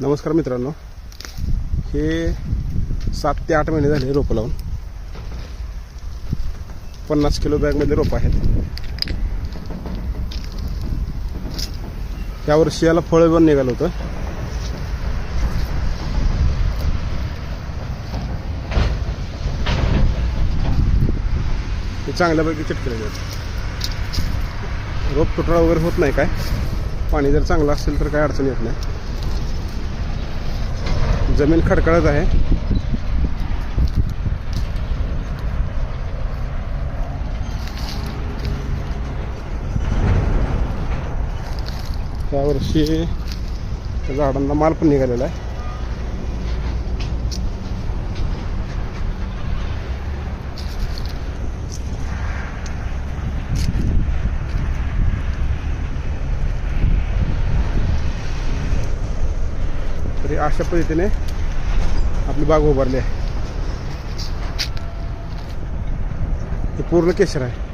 नमस्कार मित्रांनो. हे सात ते आठ महिने झाले रोपं लावून. पन्नास किलो बॅगमध्ये रोपं आहेत. यावर्षी याला फळं पण निघालं होतं. हे चांगल्यापैकी चिटकले आहेत. रोप तुटळा वगैरे होत नाही काय? पाणी जर चांगलं असेल तर काय अडचण येत नाही. जमीन खडखडत आहे. यावर्षी झाडांना माल पण निघालेला आहे. तरी अशा पद्धतीने आपली बाग उभारली आहे. हे पूर्ण केशर आहे.